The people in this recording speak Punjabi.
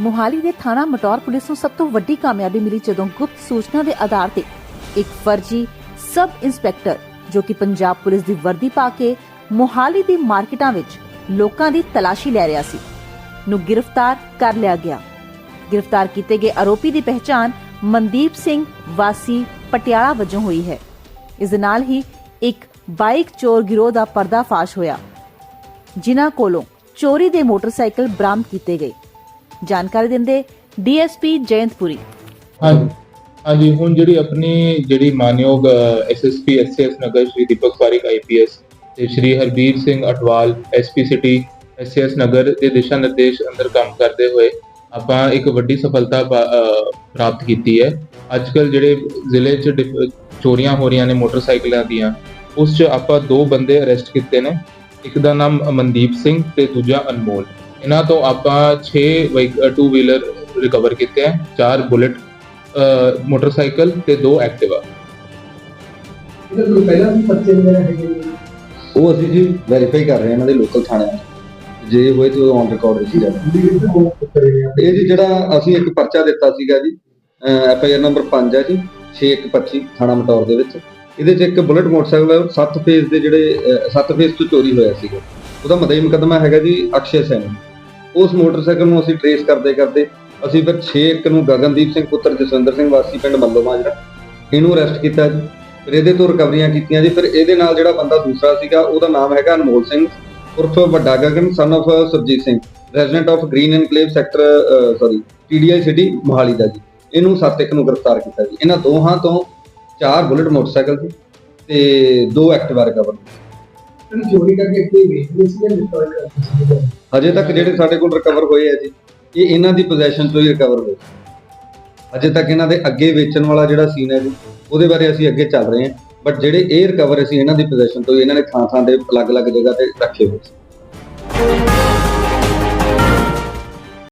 ਮੁਹਾਲੀ ਦੇ ਥਾਣਾ ਮਟੌਰ ਪੁਲਿਸ ਨੂੰ ਸਭ ਤੋਂ ਵੱਡੀ ਕਾਮਯਾਬੀ ਮਿਲੀ ਜਦੋਂ ਗੁਪਤ ਸੂਚਨਾ ਦੇ ਆਧਾਰ ਤੇ ਇੱਕ ਫਰਜ਼ੀ ਸਬ ਇੰਸਪੈਕਟਰ ਜੋ ਕਿ ਪੰਜਾਬ ਪੁਲਿਸ ਦੀ ਵਰਦੀ ਪਾ ਕੇ ਮੁਹਾਲੀ ਦੀ ਮਾਰਕੀਟਾਂ ਵਿੱਚ ਲੋਕਾਂ ਦੀ ਤਲਾਸ਼ੀ ਲੈ ਰਿਹਾ ਸੀ, ਨੂੰ ਗ੍ਰਿਫਤਾਰ ਕਰ ਲਿਆ ਗਿਆ। ਗ੍ਰਿਫਤਾਰ ਕੀਤੇ ਗਏ ਆਰੋਪੀ ਦੀ ਪਹਿਚਾਣ ਮਨਦੀਪ ਸਿੰਘ ਵਾਸੀ ਪਟਿਆਲਾ ਵਜੋਂ ਹੋਈ ਹੈ। ਇਸ ਦੇ ਨਾਲ ਹੀ ਇੱਕ ਬਾਈਕ ਚੋਰ ਗਿਰੋਹ ਦਾ ਪਰਦਾਫਾਸ਼ ਹੋਇਆ, ਜਿਨ੍ਹਾਂ ਕੋਲੋਂ ਚੋਰੀ ਦੇ ਮੋਟਰਸਾਈਕਲ ਬਰਾਮਦ ਕੀਤੇ ਗਏ। ਜਾਣਕਾਰੀ ਦਿੰਦੇ ਡੀਐਸਪੀ ਜਯੰਤਪੁਰੀ ਹਾਂਜੀ। ਹਾਂਜੀ, ਹੁਣ ਜਿਹੜੀ ਆਪਣੀ ਜਿਹੜੀ ਮਾਨਯੋਗ SSP SS Nagar Shri Deepak Parik IPS ਤੇ Shri Harbir Singh Atwal SP city SS Nagar ਦੇ ਦਿਸ਼ਾ ਨਿਰਦੇਸ਼ ਅੰਦਰ ਕੰਮ ਕਰਦੇ ਹੋਏ ਆਪਾਂ ਇੱਕ ਵੱਡੀ ਸਫਲਤਾ ਪ੍ਰਾਪਤ ਕੀਤੀ ਹੈ। ਅੱਜਕੱਲ ਜਿਹੜੇ ਜ਼ਿਲ੍ਹੇ 'ਚ ਡਿਫ- ਚੋਰੀਆਂ ਹੋ ਰਹੀਆਂ ਨੇ ਮੋਟਰਸਾਈਕਲਾਂ ਦੀਆਂ, ਉਸ 'ਚ ਆਪਾਂ ਦੋ ਬੰਦੇ ਅਰੈਸਟ ਕੀਤੇ ਨੇ। ਇੱਕ ਦਾ ਨਾਮ ਮਨਦੀਪ ਸਿੰਘ ਤੇ ਦੂਜਾ ਅਨਮੋਲ। ਇਹਨਾਂ ਤੋਂ ਆਪਾਂ 6 ਟੂ ਵੀਲਰ ਰਿਕਵਰ ਕੀਤੇ ਹੈ, ਚਾਰ ਬੁਲਟ ਮੋਟਰਸਾਈਕਲ ਤੇ ਦੋ ਐਕਟਿਵਾ ਇਹਦਾ ਕੋਈ ਪਹਿਲਾਂ ਵੀ ਪਰਚੇ ਵਗੈਰਾ ਹੈਗੇ ਨੇ? ਉਹ ਅਸੀਂ ਜੀ ਵੈਰੀਫਾਈ ਕਰ ਰਹੇ ਹਾਂ ਇਹਨਾਂ ਦੇ ਲੋਕਲ ਥਾਣਿਆਂ 'ਚ। ਜੇ ਹੋਏ ਤਾਂ ਔਨ ਰਿਕਾਰਡ ਰੱਖੀ ਜਾਵੇ ਜਿਹੜੇ ਤੇ ਹੁਣ ਕਰੇ ਇਹ ਜੀ ਜਿਹੜਾ ਅਸੀਂ ਇੱਕ ਪਰਚਾ ਦਿੱਤਾ ਸੀਗਾ ਜੀ ਐਫ ਆਈ ਆਰ ਨੰਬਰ 5 ਹੈ ਜੀ 6125 ਥਾਣਾ ਮਟੌਰ ਦੇ ਵਿੱਚ ਇਹਦੇ 'ਚ ਇੱਕ ਬੁਲਟ ਮੋਟਰਸਾਈਕਲ 7 ਫੇਜ਼ ਦੇ ਜਿਹੜੇ 7 ਫੇਜ਼ ਤੋਂ ਚੋਰੀ ਹੋਇਆ ਸੀਗਾ ਉਹਦਾ ਮਦਈ ਮੁਕੱਦਮਾ ਹੈਗਾ ਜੀ ਅਕਸ਼ੇ ਸੈਨ ਉਸ ਮੋਟਰਸਾਈਕਲ ਨੂੰ ਅਸੀਂ ਟਰੇਸ ਕਰਦੇ ਕਰਦੇ ਅਸੀਂ ਫਿਰ 6 ਇੱਕ ਨੂੰ ਗਗਨਦੀਪ ਸਿੰਘ ਪੁੱਤਰ ਜਸਵਿੰਦਰ ਸਿੰਘ ਵਾਸੀ ਪਿੰਡ ਮੱਲੋ ਮਾਜਰਾ, ਇਹਨੂੰ ਅਰੈਸਟ ਕੀਤਾ ਜੀ। ਫਿਰ ਇਹਦੇ ਤੋਂ ਰਿਕਵਰੀਆਂ ਕੀਤੀਆਂ ਜੀ। ਫਿਰ ਇਹਦੇ ਨਾਲ ਜਿਹੜਾ ਬੰਦਾ ਦੂਸਰਾ ਸੀਗਾ, ਉਹਦਾ ਨਾਮ ਹੈਗਾ ਅਨਮੋਲ ਸਿੰਘ, ਉਰਫ ਵੱਡਾ Gagan son of Surjit Singh resident of green enclave sector sorry TDI city Mohali ਦਾ ਜੀ। ਇਹਨੂੰ ਸੱਤ ਇੱਕ ਨੂੰ ਗ੍ਰਿਫਤਾਰ ਕੀਤਾ ਜੀ। ਇਹਨਾਂ ਦੋਹਾਂ ਤੋਂ ਚਾਰ ਬੁਲਟ ਮੋਟਰਸਾਈਕਲ ਸੀ ਤੇ ਦੋ ਐਕਟਿਵਾ ਰਿਕਵਰ ਚੋਰੀ ਕਰਕੇ ਇੱਥੇ ਵੇਚਦੇ ਸੀ ਜਾਂ ਡਿਸਟਰੋਏ ਕਰਦੇ ਸੀ ਅਜੇ ਤੱਕ ਜਿਹੜੇ ਸਾਡੇ ਕੋਲ ਰਿਕਵਰ ਹੋਏ ਆ ਜੀ, ਇਹ ਇਹਨਾਂ ਦੀ ਪੋਜੀਸ਼ਨ ਤੋਂ ਹੀ ਰਿਕਵਰ ਹੋਏ। ਅਜੇ ਤੱਕ ਇਹਨਾਂ ਦੇ ਅੱਗੇ ਵੇਚਣ ਵਾਲਾ ਜਿਹੜਾ ਸੀਨ ਹੈ ਜੀ, ਉਹਦੇ ਬਾਰੇ ਅਸੀਂ ਅੱਗੇ ਚੱਲ ਰਹੇ ਹਾਂ। ਬਟ ਜਿਹੜੇ ਇਹ ਰਿਕਵਰ ਅਸੀਂ ਇਹਨਾਂ ਦੀ ਪੋਜੀਸ਼ਨ ਤੋਂ ਹੀ, ਇਹਨਾਂ ਨੇ ਥਾਂ ਥਾਂ ਦੇ ਅਲੱਗ-ਅਲੱਗ ਜਗ੍ਹਾ ਤੇ ਰੱਖੇ ਹੋਏ ਸੀ।